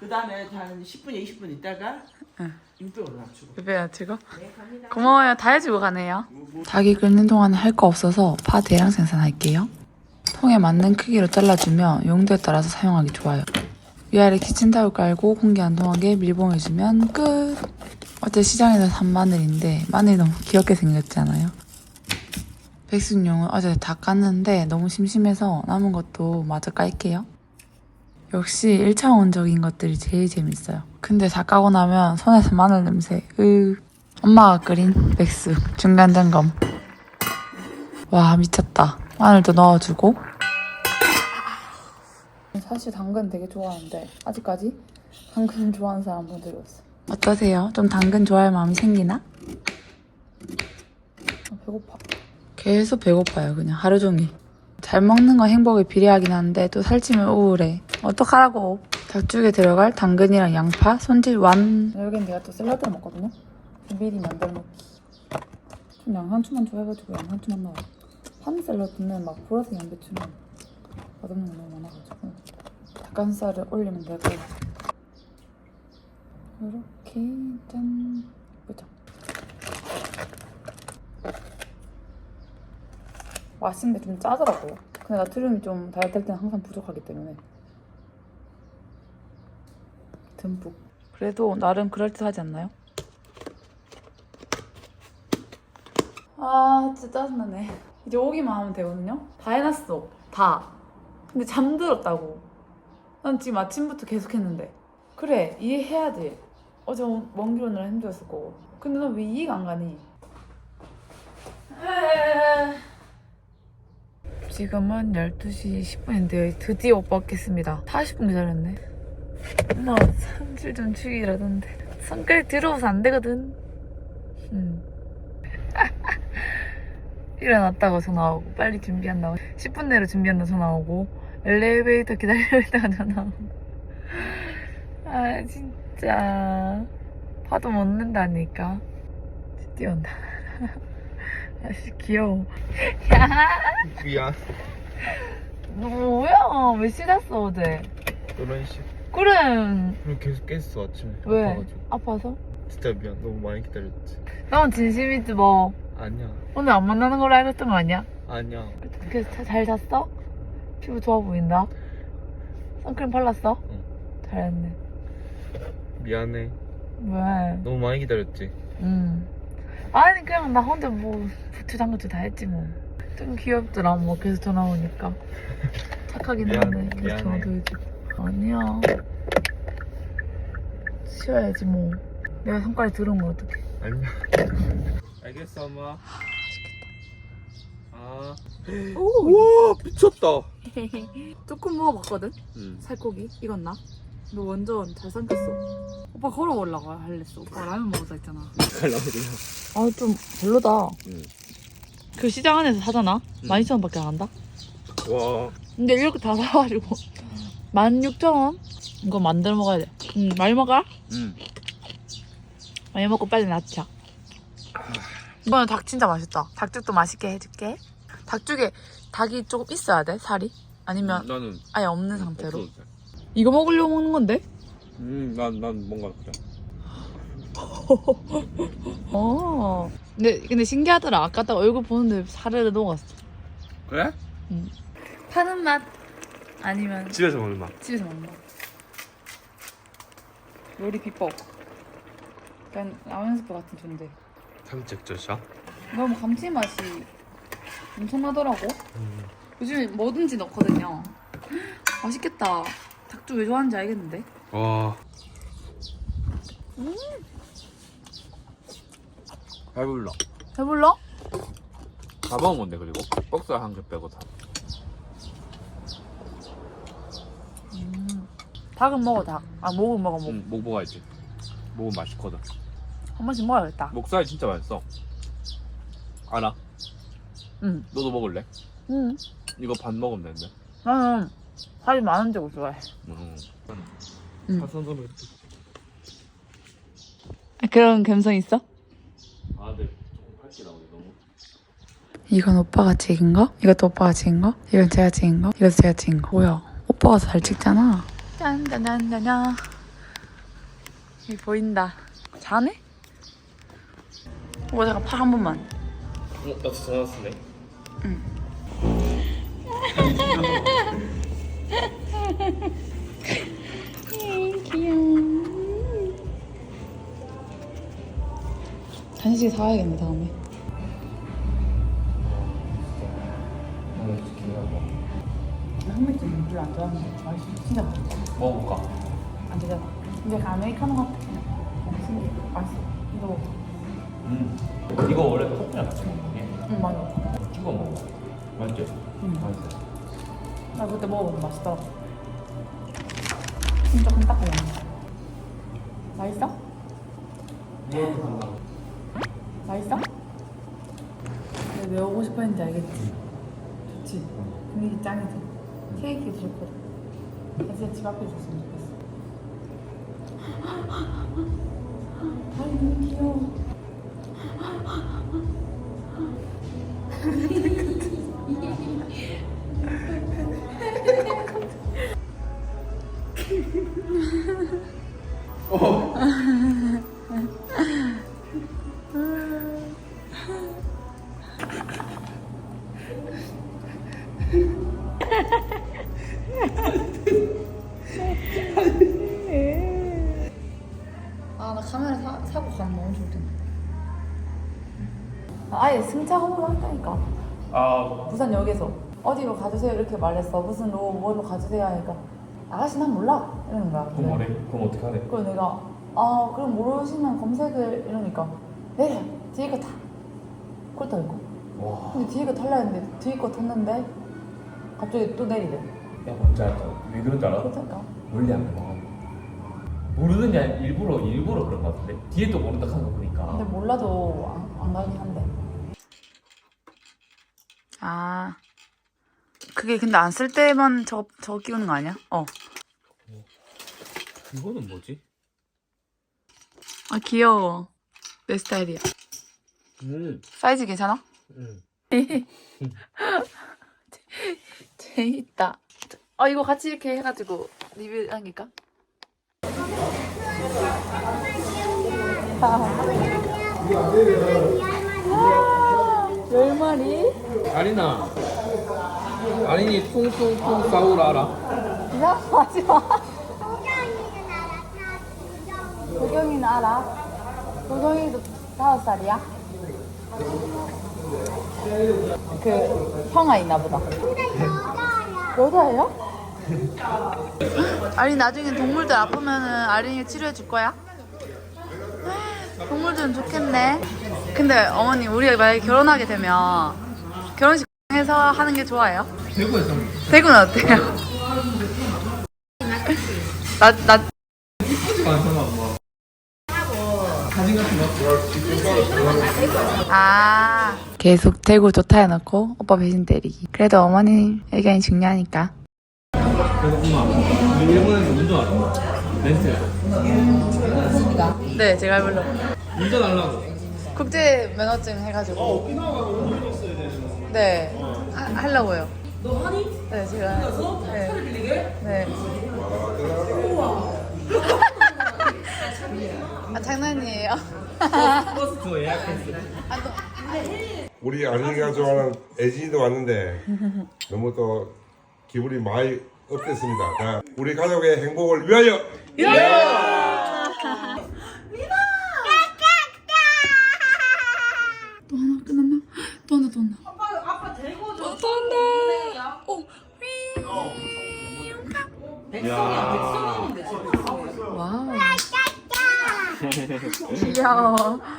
그 다음에 한 10분, 20분 있다가 응. 배 낮추고. 네, 갑니다. 고마워요. 다 해주고 가네요. 닭이 끓는 동안 할 거 없어서 파 대량 생산할게요. 통에 맞는 크기로 잘라주면 용도에 따라서 사용하기 좋아요. 위아래 키친타올 깔고 공기 안 통하게 밀봉해주면 끝! 어제 시장에서 산 마늘인데 마늘이 너무 귀엽게 생겼지 않아요? 백숙용은 어제 다 깠는데 너무 심심해서 남은 것도 마저 깔게요. 역시 1차원적인 것들이 제일 재밌어요. 근데 다 까고 나면 손에서 마늘 냄새, 으. 엄마가 끓인 백숙 중간 점검. 와 미쳤다. 마늘도 넣어주고. 사실 당근 되게 좋아하는데 아직까지 당근 좋아하는 사람 못 들었어. 어떠세요? 좀 당근 좋아할 마음이 생기나? 아, 배고파. 계속 배고파요 그냥 하루 종일. 잘 먹는 건 행복에 비례하긴 한데 또 살찌면 우울해. 어떡하라고. 닭죽에 들어갈 당근이랑 양파, 손질 완. 여기는 내가 또 샐러드를 먹거든요. 미리 만들어 놓기. 좀 양상추만 좋아해가지고 양상추만 넣어요. 한 샐러드는 막 보라색 양배추는 맛없는 거 너무 많아가지고 닭가슴살을 올리면 되고 이렇게 짠 예쁘죠? 맛있는데 좀 짜더라고요. 근데 나트륨이 좀 다이어트 할 때는 항상 부족하기 때문에 듬뿍. 그래도 나름 그럴듯하지 않나요? 아 진짜 짜증나네. 이제 오기만 하면 되거든요. 다 해놨어. 다. 근데 잠들었다고. 난 지금 아침부터 계속 했는데. 그래 이해해야 돼. 어제 먼길 오느라 힘들었을 거고. 근데 너 왜 이해가 안 가니? 지금은 12시 10분인데 드디어 오빠 깼습니다. 40분 기다렸네. 엄마 삼질 좀 죽이라던데. 손가락 들어와서 안 되거든. 음. 일어났다가 전화 오고 빨리 준비한다고 10분 내로 준비한다 전화 오고 엘리베이터 기다리고 있다가 전화 오고 아 진짜 봐도 못 는다니까 드디어 온다 아씨 귀여워 야 미안. 너 뭐야 왜 씻었어 어제 이런 식. 그래 그럼 계속 깼어 아침에. 왜 아파가지고. 아파서 진짜 미안. 너무 많이 기다렸지. 넌 진심이지 뭐 아니야. 오늘 안 만나는 걸로 알고 있던 거 아니야? 아니야. 그래서 자- 잘 잤어? 피부 좋아 보인다. 선크림 발랐어? 응. 잘했네. 미안해. 왜? 너무 많이 기다렸지. 음. 아니 그냥 나 혼자 뭐 부추 담그주 다 했지 뭐. 좀 귀엽더라 뭐 계속 전화 오니까. 착하긴 미안, 하네. 계속 전화 미안해. 들어주고. 아니야. 쉬어야지 뭐. 내가 손가락 들으면 어떡해. 아니야. 알겠어 엄마. 아. 오! 우와 미쳤다. 조금 먹어봤거든? 응. 살코기 익었나? 너 완전 잘 삼켰어. 오빠 걸어 올라가 할랬어. 오빠 라면 먹었다 했잖아. 갈라 그냥. 아 좀 별로다. 응. 그 시장 안에서 사잖아. 응. 12,000원밖에 안 한다. 와. 근데 이렇게 다 사가지고 16,000원? 이거 만들어 먹어야 돼. 응, 많이 먹어? 응. 많이 먹고 빨리 낫자. 이거는 닭 진짜 맛있다. 닭죽도 맛있게 해줄게. 닭죽에 닭이 조금 있어야 돼, 살이? 아니면 나는 아예 없는 상태로? 없어도 돼. 이거 먹으려고 먹는 건데? 음, 난, 난 뭔가 그래. 어. 근데 근데 신기하더라. 아까 딱 얼굴 보는데 사르르 녹았어. 그래? 파는 맛 아니면 집에서 먹는 맛. 집에서 먹는 맛. 요리 비법. 약간 라면 스프 같은 존재. 삼척젓이야? 너무 감칠맛이 엄청나더라고. 음. 요즘에 뭐든지 넣거든요. 맛있겠다. 닭죽 왜 좋아하는지 알겠는데? 와. 배불러. 배불러? 다 먹은 건데 그리고 뻑살 한개 빼고 다. 닭은 먹어 닭. 아 목은 먹어 목. 응, 목 먹어야지. 목은 맛있거든. 한 번씩 먹어야겠다. 목살 진짜 맛있어. 알아? 응. 너도 먹을래? 응. 이거 반 먹으면 되는데. 나는 살이 많은 쪽을 좋아해. 응. 응. 사선으로 그런 감성 있어? 아, 네. 조금 밝게 나오네 너무. 이건 오빠가 찍은 거? 이것도 오빠가 찍은 거? 이건 제가 찍은 거? 이것도 제가 찍은 거. 뭐야? 오빠가 잘 찍잖아. 짠짠짠짠짠. 여기 보인다. 자네? 오 잠깐 팔 한 번만. 어? 나 진짜 전화 왔네 간식 사와야겠네 다음에. 한물찜 별로 안 좋아하는데 맛있어. 진짜 맛있어. 먹어볼까? 안 되잖아. 근데 그 아메리카노 같아. 맛있어. 맛있어. 이거 먹어. 음 이거 원래 커피랑 같이 먹는 게 응 맞아. 찍어 먹어 맛있지? 응. 맛있어 나 그때 먹어보고 맛있더라. 맛있어? 내가 왜 오고 싶어 했는지 알겠지? 좋지? 분위기 짱이지? 케이크도 좋거든. 사실 집 앞에 있었으면 좋겠어. 아이 너무 귀여워. 아, 나 카메라 사, 사고 가면 너무 좋을 텐데. 아, 아예 승차 허브로 한다니까. 아 부산역에서 어디로 가주세요 이렇게 말했어. 무슨 로 뭐로 가주세요 하니까 아가씨 난 몰라 이러는 거야. 그럼 뭐래? 그럼 어떻게 하래? 그래서 내가 아 그럼 모르시면 검색을 이러니까 내려 뒤에 거 타. 꼴다 있고. 와 근데 뒤에 거 탈라 했는데 뒤에 거 탔는데 갑자기 또 내리래. 야 뭔지 알까? 왜 그런 줄 알아? 그러니까. 원래 안게 아니라 일부러 일부러 그런 거 같은데 뒤에 또 모른다 하는 거 보니까 근데 몰라도 안, 안 가긴 한데. 아. 그게 근데 안 쓸 때만 저거, 저거 끼우는 거 아니야? 어. 이거는 뭐지? 아, 귀여워. 내 스타일이야. 음, 사이즈 괜찮아? 음. 재밌다. 아, 이거 같이 이렇게 해가지고 리뷰 하니까. 열 마리? 아리나 아린이 퉁퉁퉁 싸우라 알아? 야, 하지 마. 도경이는 알아? 도경이도 다섯 살이야? 그 형아 있나 보다. 여자예요? 아린 나중에 동물들 아프면은 아린이 치료해 줄 거야? 동물들은 좋겠네. 근데 어머니 우리가 만약에 결혼하게 되면 결혼식 해서 하는 게 좋아요? 대구에서 대구는 어때요? 나, 나, 사진 같은 거 아. 계속 대구 좋다 해놓고 오빠 배신 때리기. 그래도 어머니 의견이 중요하니까. 그래서 엄마 우리 일본에서 운전하라 렌트해서 네, 제가 해보려고. 운전하려고 국제 면허증 해가지고. 네. 하, 하려고요. 너 하니? 네, 제가. 네. 네. 아, 장난이에요. 버스 그거 예약했어 우리 아린이가 좋아하는 애진이도 왔는데 너무 또 기분이 많이 업됐습니다. 자, 우리 가족의 행복을 위하여! 또 하나 끝났나? 또 하나 또 하나. 아빠 아빠 대고 또 한다. 오. 야 와우. 귀여워.